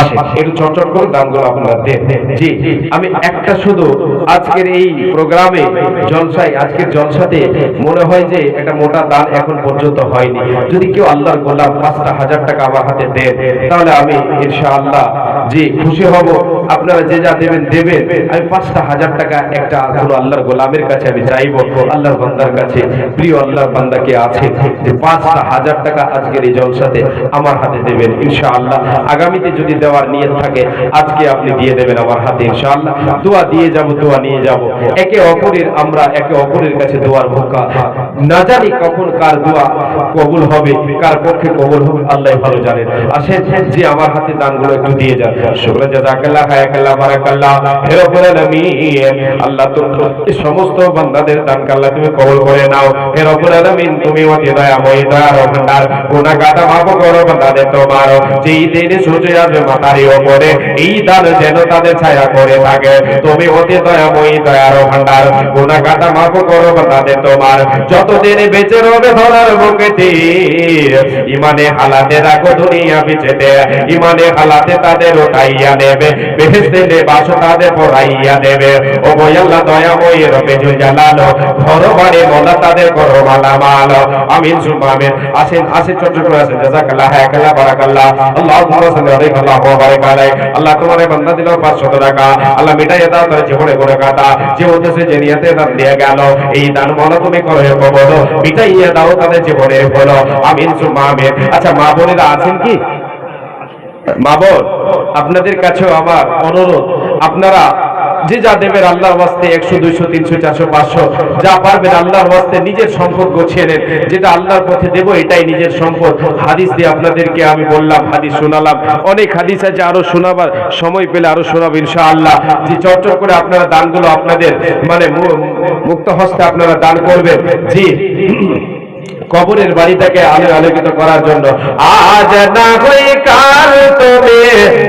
আসেন একটু চটচট করে আপনারা দেন। জি আমি একটা শুধু আজকের এই প্রোগ্রামে জলসায় আজকের জলসাতে মনে হয় যে একটা মোটা দান এখন পর্যন্ত হয়নি। যদি কেউ আল্লাহর গোলাম পাঁচটা হাজার টাকা আমার হাতে দেন তাহলে আমি ইনশাআল্লাহ জি খুশি হব। আপনারা যে যা দেবেন দেবেন। আমি পাঁচটা হাজার টাকা একটা কোনো আল্লাহর গোলামের কাছে আমি চাইব। আল্লাহর বান্দার কাছে প্রিয় আল্লাহর বান্দাকে আছে যে পাঁচটা হাজার টাকা আজকের এই জলসাতে আমার হাতে দেবেন ইনশাআল্লাহ। আগামীতে যদি দেওয়ার নিয়ত থাকে, আজকে আপনি দিয়ে দেবেন আমার হাতে ইনশাআল্লাহ। দোয়া দিয়ে যাব, দোয়া নিয়ে যাব। একে অপরের, আমরা একে অপরের কাছে দোয়ার ভোকা না জানি কখন কার দোয়া কবুল হবে, কার পক্ষে কবুল হবে, আল্লাহ ভালো জানেন। আসেন, যে আমার হাতে দানগুলো একটু দিয়ে যান। শুকরা জাযাকাল্লাহ হায়াকাল্লাহ বারাকাল্লাহ। হে রব্বুল আলামিন, আল্লাহ তো সমস্ত বান্দাদের দান আল্লাহ তুমি কবুল করে নাও। হে রব্বুল আলামিন, তুমি অতি দয়াময়, দয়ার ভান্ডার গুনাহ গাটা মাফ করো, বান্দাদের তোমার যেই দিনে সূর্য মাথার উপরে এই দান যেন তাদের ছায়া করে থাকে। তুমি অতি দয়াময় ভান্ডার মাফ করো বান্দাদের তোমার। যতদিন বেঁচে রবে ধরার বুকেতে ইমানে হালাতে রাখো দুনিয়া ইমানে হালাতে তাদের উঠাইয়া নেবে। বেহেস্তে লেবাস তাদের পড়াইয়া ও বয়াল্লাহ দয়াময়, রবে ঘর বাড়ি মোলা তাদের করো আমিন সুম্মা আমিন আসেন আসেন আসেন। জাযাকাল্লাহ, হায়াকাল্লাহ, বারাকাল্লাহ। ওয়া বারাক আলাইহি আল্লাহ তোমার বান্দা দিল 500 টাকা আল্লাহ মিটাইয়া দাও, তার জীবনে করে কাটা যে উদ্দেশ্যে যে নিয়াতে দান দিয়ে গেল, এই দান মনে তুমি করো বলো মিটাইয়া দাও, তাদের জীবনে হলো আমিন সুম্মা আমিন। আচ্ছা মা বোনেরা আছেন কি? মা বোন, আপনাদের কাছেও আমার অনুরোধ। আপনারা যে যা দেবেন আল্লাহর ওয়াস্তে, একশো, দুইশো, তিনশো, চারশো, পাঁচশো, যা পারবেন আল্লাহর ওয়াস্তে, নিজের সম্পদ গোছিয়ে নেন। যেটা আল্লাহর পথে দেবো, এটাই নিজের সম্পদ। হাদিস দিয়ে আপনাদেরকে আমি বললাম, হাদিস শোনালাম। অনেক হাদিস আছে, আরও শোনাবার সময় পেলে আরও শোনাবো, ইনশাআল্লাহ। যে চর্চর করে আপনারা দানগুলো আপনাদের মানে মুক্ত হস্তে আপনারা দান করবেন। জি, কবরের বাড়িটাকে আলো আলোকিত করার জন্য। আজ না হই কাল তুমি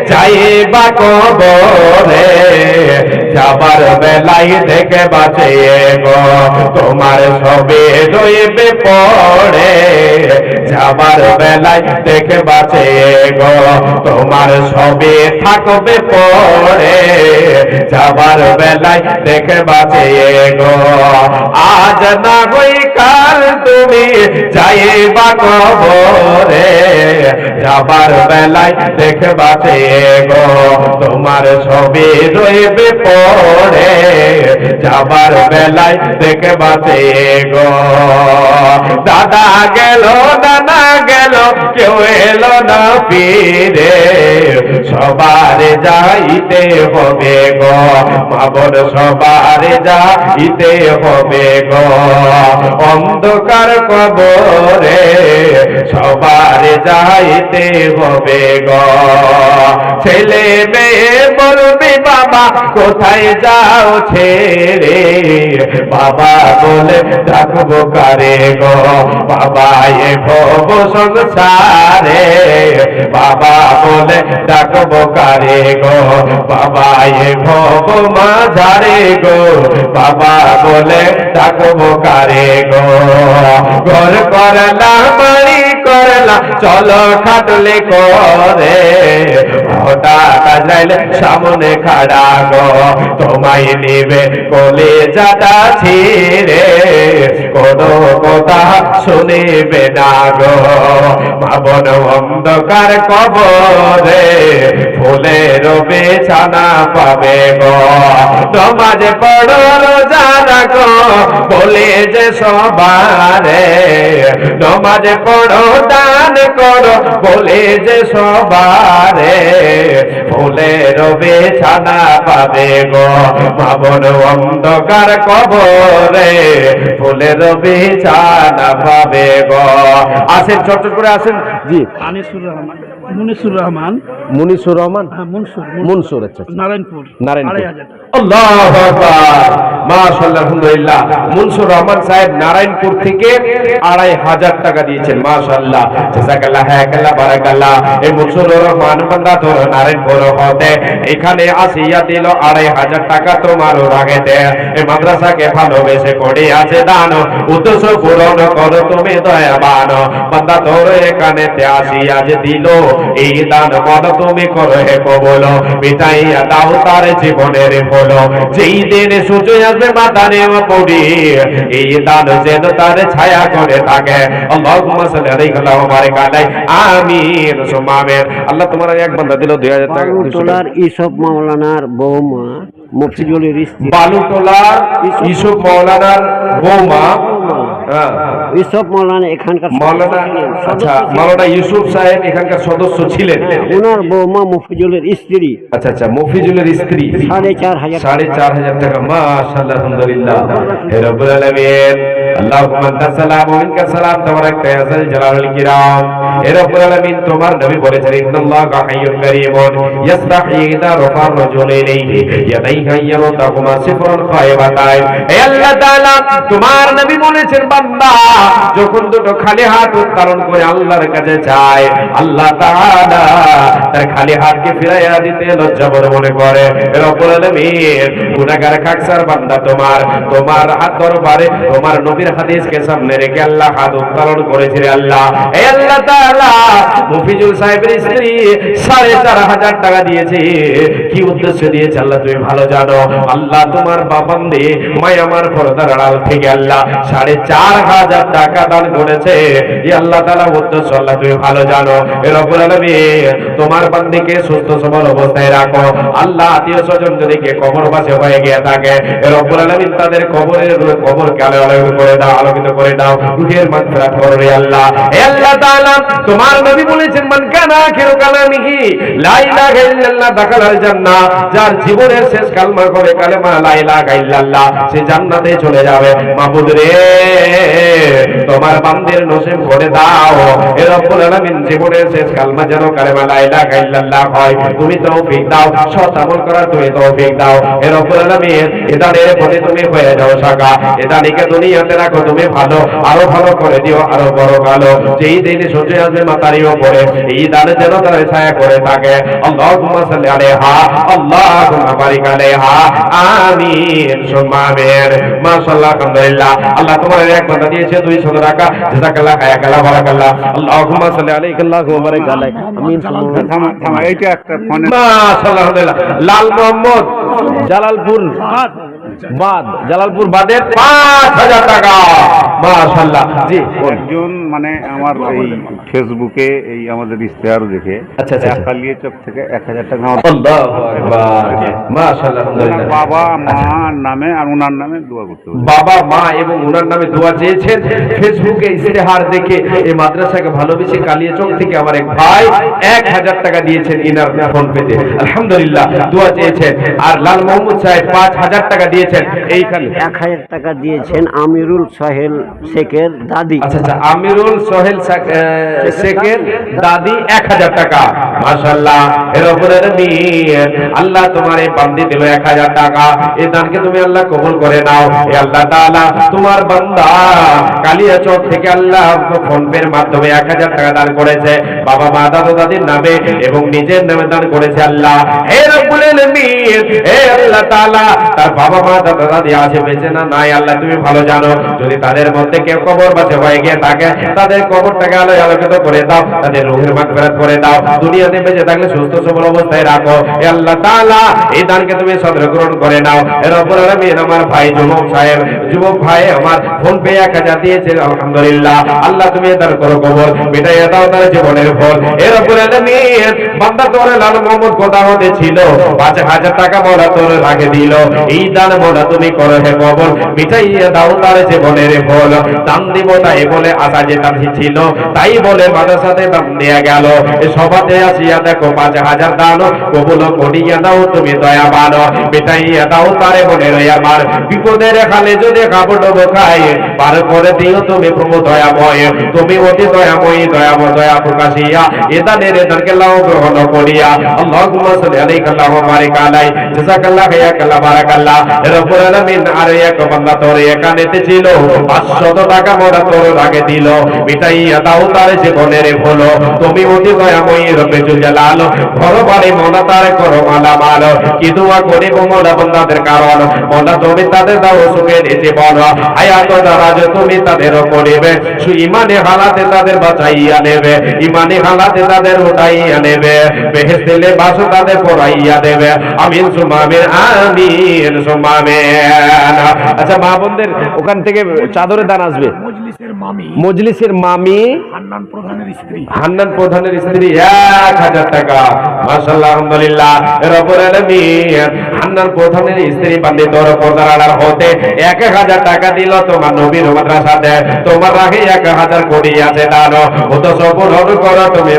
যাইবা কবরে। যাবার বেলায় থেকে বাঁচে গো। তোমার সবে রইবে পড়ে। যাবার বেলায় দেখে বাঁচে গো। তোমার সবে থাকবে পড়ে যাবার বেলায় দেখে বাঁচে গো। আজ না হই কাল তুমি যাইবা কবরে। যাবার বেলায় দেখে বাঁচে গো। তোমার সবে রইবে পড়ে যাবার বেলায় দেখে বাঁচে গো। দাদা গেল নানা গেল, কেউ এলো না ফিরে। সবার যাইতে হবে গো মাবর সবার যাইতে হবে গো। অন্ধকার কবরে সবার যাইতে হবে গো। ছেলে মেয়ে বলবি, বাবা, কোথায় যাও ছেড়ে? বাবা বলে, ডাকবো কারে গো? বাবা, এ ভব সংসারে। বাবা বলে, ডাকবো কারে গো? বাবা, এ ভব মাঝারে গো। বাবা বলে, ডাকবো কারে গো? ঘর করলা বাড়ি করলা চলো খাটলে করে। হঠাৎ সামনে খাড়া গো। তোমায় নিবে কলে যাটা ছিড়ে। কোনো কথা শুনিবে না গো। মাবন অন্ধকার কবরে ফুলের বেছানা পাবে গো। তোমাজে পড়ো রোজা গো, বলে যে সবারে নমাজ পড়ো দান করো বলে যে সবারে ফুলের বেছানা পাবে গো। মাবন অন্ধকার কবরে ফুলের বেছানা পাবে গো। আসেন ছোট করে আসেন। জি। আনিসুর রহমান মুনিসুর রহমান। মুনিসুর রহমান? হ্যাঁ মনসুর মনসুর। আচ্ছা নারায়ণপুর নারায়ণপুর। টাকা। আল্লাহু আকবার আলহামদুলিল্লাহ মনসুর রহমান সাহেব নারায়ণপুর থেকে আড়াই হাজার টাকা দিয়েছেন, মাশাআল্লাহ। জাযাকাল্লাহ হায়াকাল্লাহ, বারাকাল্লাহ। এই মনসুর রহমান বান্দা তোর নারায়ণপুর হতে। এখানে আসিয়া দিল আড়াই হাজার টাকা তোমার রাগেতে। এই মাদ্রাসাকে ভালোবেসে করে আছে দান। উদ্দেশ্য পূরণ করো তুমি দয়াবান। বান্দা তোর এখানে আসিয়া যে দিল, এই দান মন তুমি করো হে কবল মিটাইয়া দাও তার জীবনের ফল। যেই দিন সূর্য আসবে মাদানে পড়ি এই দান যেন তার ছায়া করে থাকে। আল্লাহুম্মা সাল্লি আলাইহি ওয়া বারিক আলাইহি। আমিন আমিন আল্লাহ তোমার এক বান্দা দিল 2000 টাকা। বালুটোলার ইসব মাওলানার বৌমা মফিজুলের স্ত্রী। বালুটোলার ইসব মাওলানার বৌমা হ্যাঁ। ইসব মাওলানা এখানকার সদস্য আচ্ছা। মাওলানা ইউসুফ সাহেব এখানকার সদস্য ছিলেন। ওনার বৌমা মফিজুলের স্ত্রী। আচ্ছা আচ্ছা মফিজুলের স্ত্রী। সাড়ে চার হাজার সাড়ে চার হাজার টাকা মাশাআল্লাহ আলহামদুলিল্লাহ। রব্বুল আলামিন আল্লাহুম্মা আনতা সালাম ওয়া মিনকা সালাম তাবারাকতা ইয়া যাল জালালিল কিরাম। হে রব্বুল আলামিন তোমার নবী বলেছেন ইন্নাল্লাহা হাইয়্যুন কারীমুন ইস্তাহি ইদা রাফা রাজুল ইলাইহি ইয়াদাইহি ইয়ারুদাহুমা সিফরুন খায়বাতাই হে আল্লাহ তাআলা তোমার নবী বলেছেন বান্দা, যখন দুটো খালি হাত উত্তোলন করে আল্লাহর কাছে যায়, আল্লাহ তার খালি হাতকে ফিরাইয়া দিতে লজ্জা বড় মনে করে। রব্বুল খাকসার বান্দা তোমার তোমার হাত দরবারে, তোমার নবীর হাদিসকে সামনে রেখে আল্লাহ হাত আল্লাহ। আল্লাহ মুফিজুল সাহেবের স্ত্রী সাড়ে চার হাজার টাকা দিয়েছে। কি উদ্দেশ্য দিয়েছে আল্লাহ তুমি ভালো জানো? আল্লাহ তোমার বাবান্দে মায়ামার পর্দার আড়াল থেকে আল্লাহ সাড়ে চার হাজার টাকা দান করেছে। আল্লাহ তাআলা উদ্দেশ্য আল্লাহ, তুমি ভালো জানো। এ রব্বুল তোমার বান্দিকে সুস্থ সবল অবস্থায় রাখো। আল্লাহ আত্মীয় স্বজন যদি কে কবর পাশে হয়ে গিয়ে থাকে, এ রব্বুল আলামিন তাদের কবরের কবরকে আলো আলোকিত করে দাও, আলোকিত করে দাও। রুহের মাগফিরাত করো আল্লাহ। আল্লাহ তাআলা, তোমার নবী বলেছেন, মান কানা আখিরু কালামিহি, লা ইলাহা ইল্লাল্লাহ দাখালাল জান্নাহ। যার জীবনের শেষ কালমা করে কালেমা, লা ইলাহা ইল্লাল্লাহ। সে জান্নাতে চলে যাবে। মাহবুব রে তোমার বান্দের নসিব করে দাও। এ রব্বুল আলামিন জীবনের শেষ কালমা যেন কালেমা ইলাহা ইল্লাল্লাহ হয়। তুমি তৌফিক দাও, সৎ আমল করার তুমি তৌফিক দাও। এ রব্বুল আলামিন, এদানের প্রতি তুমি হয়ে যাও সাকা এদানিকে দুনিয়াতে রাখো তুমি ভালো, আরও ভালো করে দিও, আরও বড় ভালো। যেই দিন সূর্য আসবে মাতারি উপরে, এই দানে যেন তার ছায়া করে থাকে। আল্লাহুম্মা সাল্লি আলাইহা, আল্লাহুম্মা বারিক আলাইহা। আমিন আমিন মাশাআল্লাহ, আলহামদুলিল্লাহ। আল্লাহ তোমার এক বান্দা দিয়েছে 200 টাকা জাযাকাল্লাহ হায়াকাল্লাহ বারাকাল্লাহ আল্লাহুম্মা সাল্লি আলাইহি আল্লাহুম্মা বারিক আলাইহি আমিন থামা থামা এইটা একটা ফোনে। মাশাআল্লাহ লাল মোহাম্মদ জালালপুর বাদ। জালালপুর বাদের পাঁচ হাজার টাকা। মাশাআল্লাহ জি একজন মানে আমার এই ফেসবুকে এই আমাদের ইশতেহার দেখে আচ্ছা, আচ্ছা, আচ্ছা। কালিয়া চক থেকে এক হাজার টাকা বাবা মার নামে আর ওনার নামে দোয়া করতে বাবা মা এবং ওনার নামে দোয়া চেয়েছেন। ফেসবুকে ইশতেহার দেখে এই মাদ্রাসাকে ভালোবেসে কালিয়াচক থেকে আমার এক ভাই এক হাজার টাকা দিয়েছেন ইনার ফোন পেতে। আলহামদুলিল্লাহ দোয়া চেয়েছেন। আর লাল মোহাম্মদ সাহেব পাঁচ হাজার টাকা দিয়েছেন। এইখানে এক হাজার টাকা দিয়েছেন আমিরুল সোহেল শেখের দাদি। আচ্ছা আচ্ছা আমিরুল সোহেল শেখের দাদি এক হাজার টাকা। আল্লাহ তুমি নিজের নামে করেছে আল্লাহ। হে রব্বুল আলামিন হে আল্লাহ তার বাবা মা, দাদা দাদি আছে বেঁচে না নাই, আল্লাহ তুমি ভালো জানো। যদি তাদের মধ্যে কেউ কবর বাসে হয়ে গিয়ে থাকে তাদের কবরটাকে আলোয় আলোকিত করে দাও, তাদের রুহের মাগফিরাত করে দাও। দুনিয়াতে বেঁচে থাকলে সুস্থ সবল অবস্থায় রাখো। হে আল্লাহ তাআলা, এই দানকে তুমি সদর গ্রহণ করে নাও। এর উপর আলামিন, আমার ভাই যুবক সাহেব, যুবক ভাই আমার ফোন পে এক হাজার দিয়েছে আলহামদুলিল্লাহ। আল্লাহ তুমি দান করো কবর মিটাই দাও তার জীবনের ফল। এর উপর আলামিন, বান্দা তোর লাল মোহাম্মদ কথা হতে ছিল? পাঁচ হাজার টাকা মোলা তোর আগে দিল। এই দান মোলা তুমি করো হে কবর মিটাইয়া দাও তার জীবনের ফল। দাম দিব তাই বলে আশা যেটা ছিল, তাই বলে মাদ্রাসাতে দাম দেয়া গেল। সভাতে আসিয়া দেখো পাঁচ হাজার দান। কবুল করিয়া দাও তুমি দয়া বানো মিটাইয়া দাও তারে বলে আমার। বিপদের খালে যদি খাব ডবো খাই পার করে দিও তুমি প্রভু দয়াময়। তুমি অতি দয়াময়ী, দয়াময়, দয়া প্রকাশী দিয়া এ দানের দানকে লাও, গ্রহণ করিয়া। রব্বুল আলামিন আর এক বান্দা তোর ছিল। 500 টাকা মোরা তোর আগে দিল। মিটাইয়া দাও তার জীবনের হলো তুমি অতি দয়াময়ী রব্বে জুল জালাল। ঘর বাড়ি মনা তার করো মালা মাল কি দোয়া করি মোলা বন্দাদের কারণ? মোলা তুমি তাদের দাও সুখের জীবন। হায়াত দারাজ তুমি তাদের করিবে সু ইমানে হালাতে তাদের বাঁচাইয়া নেবে। ইমানে হালাতে তাদের উঠাইয়া নেবে। বেহেস দিলে বাস তাদের পড়াইয়া দেবে। আমিন সুমামিন আমিন সুমামিন আচ্ছা মা বোনদের ওখান থেকে চাদরের দান আসবে। মজলিসের মামি। মজলিসের মামি। হান্নান প্রধানের স্ত্রী। হান্নান প্রধানের স্ত্রী এক হাজার টাকা। মাসাল্লাহ আলহামদুলিল্লাহ রব্বুল আলামিন। হান্নান প্রধানের স্ত্রী বান্দি তোর পর্দার হতে এক এক হাজার টাকা দিল তোমার নবীর মাদ্রাসাতে। তোমার রাখে এক হাজার কোটি আছে দান। ও তো সপূরণ করো তুমি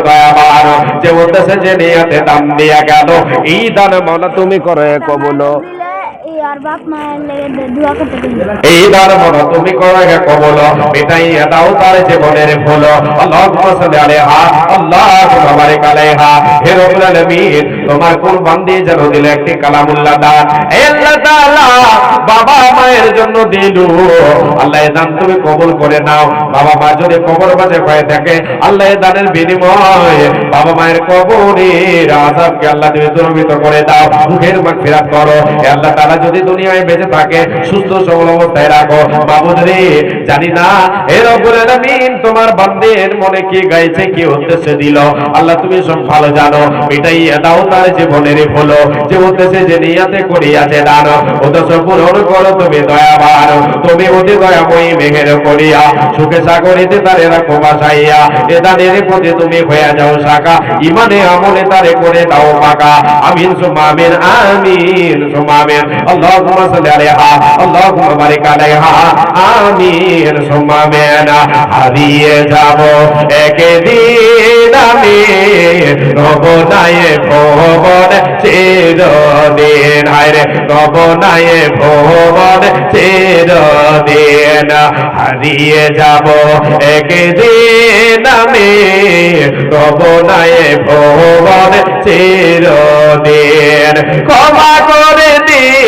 যে উদ্দেশ্যে যে নিয়াতে দাম দিয়া গেল এই দান মাওলা তুমি করে কবুল। দোয়া তোমার বান্দি যেন দিলে একটি আল্লাহ বাবা মায়ের জন্য দিলু। আল্লাহ দান তুমি কবুল করে নাও। বাবা মা যদি কবর বাজে হয়ে থাকে আল্লাহ দানের বিনিময়ে বাবা মায়ের কবরের আযাবকে আল্লাহ তুমি দূরীভূত করে দাও। মুখের মাগফিরাত করো। আল্লাহ যদি দুনিয়ায় বেঁচে থাকে, সুস্থ সবল অবস্থায় রাখো। বাবুদ রে জানি না রব্বুল আলামিন, তোমার বান্দের মনে কি গাইছে, কি উদ্দেশ্যে দিল? আল্লাহ, তুমি সব ভালো জানো। এটাই দাও তার জীবনের হলো যে উদ্দেশ্যে যে নিয়াতে করিয়াছে দান উদ্দেশ্য পূরণ করো তুমি দয়াবান। তুমি অতি দয়াময়ী মেঘের করিয়া, সুখে সাগরিতে তারে রাখো বাসাইয়া। এ দানের প্রতি তুমি হয়ে যাও শাখা। ইমানে আমলে তারে করে দাও পাকা আমিন সুমামিন আমিন সুমামিন। আল্লাহুম্মা সাল্লি আলাইহা, আল্লাহুম্মা বারিক আলাইহা। আমিন সুমামিন হারিয়ে যাব। একদিন আমি রবনায়ে ভবন চিরদিন। হায়রে রবনায়ে ভবন চিরদিন। হারিয়ে যাব। একদিন আমি ভবন চিরদিন। ক্ষমা করে দিও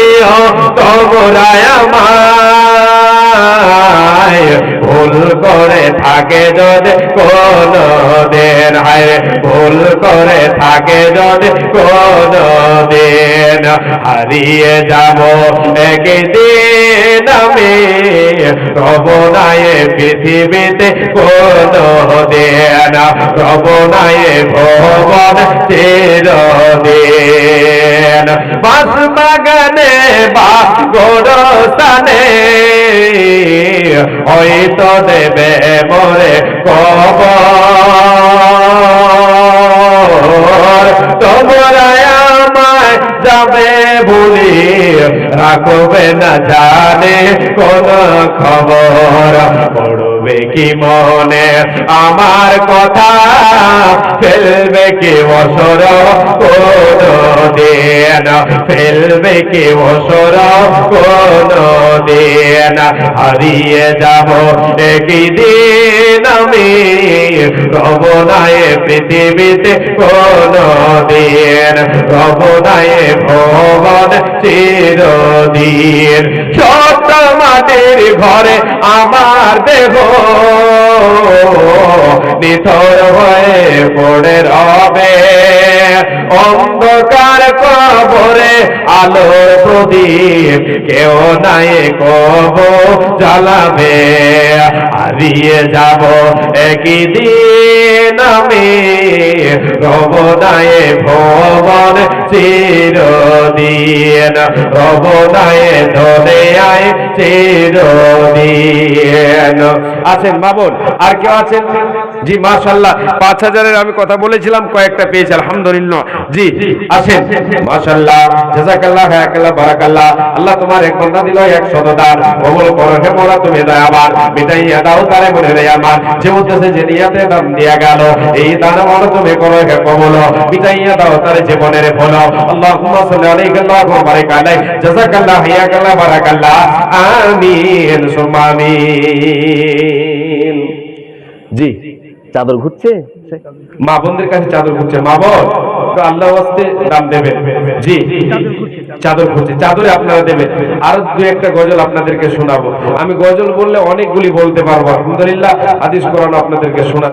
তোমরা আমায়। ভুল করে থাকে যদি কোন দিন হায় ভুল করে থাকে যদি কোন দিন হারিয়ে যাব একদিন আমি রবনায় পৃথিবীতে কোন দিন রবনায় ভবন চিরদিন। বাস বাগানে বা গোরস্থানে হয়তো দেবে মরে কবর। যাবে ভুলি রাখবে না জানে কোন খবর। পড়বে কি মনে আমার কথা ফেলবে কি কোন দিন ফেলবে কি কোন দিন হারিয়ে যাব একদিন আমি। রবনায় পৃথিবীতে কোন দিন রবনায় ভবন চিরদিন। সত্য মাটির ঘরে আমার দেহ। নিথর হয়ে পড়ে রবে। অন্ধকার কবরে আলোর প্রদীপ কেউ নাই কব জ্বালাবে। হারিয়ে যাব একই দিন আমি রবনায় ভবন চিরদিন রবনায় ধরে আয় চিরদিন আছেন বাবুল আর কেউ আছেন? জি মাশাল্লাহ পাঁচ হাজারের আমি কথা বলেছিলাম, কয়েকটা পেয়েছি, আলহামদুলিল্লাহ। জি আছেন মাশাল্লাহ জাজাকাল্লাহ হায়াকাল্লাহ, বারাকাল্লাহ। আল্লাহ তোমার এক বান্দা দিল, এক শতদান কবুল করো হে মোলা তুমি দয়াবান। মিটাইয়া দাও তারে মনে রে আমার। যে উদ্দেশ্যে যে নিয়াতে দান দিয়া গেল, এই দান মোলা তুমি করো হে কবুল। মিটাইয়া দাও তারে জীবনের ফল আল্লাহুম্মা সাল্লি আলাইহি ওয়া বারিক আলাইহি জাজাকাল্লাহ হায়াকাল্লাহ বারাকাল্লাহ আমিন সুম্মা আমিন জি চাদর ঘুরছে মা বোনদের কাছে চাদর খুঁজছে মা বোন তো আল্লাহ ওয়াস্তে দাম দেবেন জি চাদর খুঁজছে চাদরে আপনারা দেবেন আর দু একটা গজল আপনাদেরকে শোনাবো। আমি গজল বললে অনেকগুলি বলতে পারব। আলহামদুলিল্লাহ হাদিস কোরআন আপনাদেরকে শোনা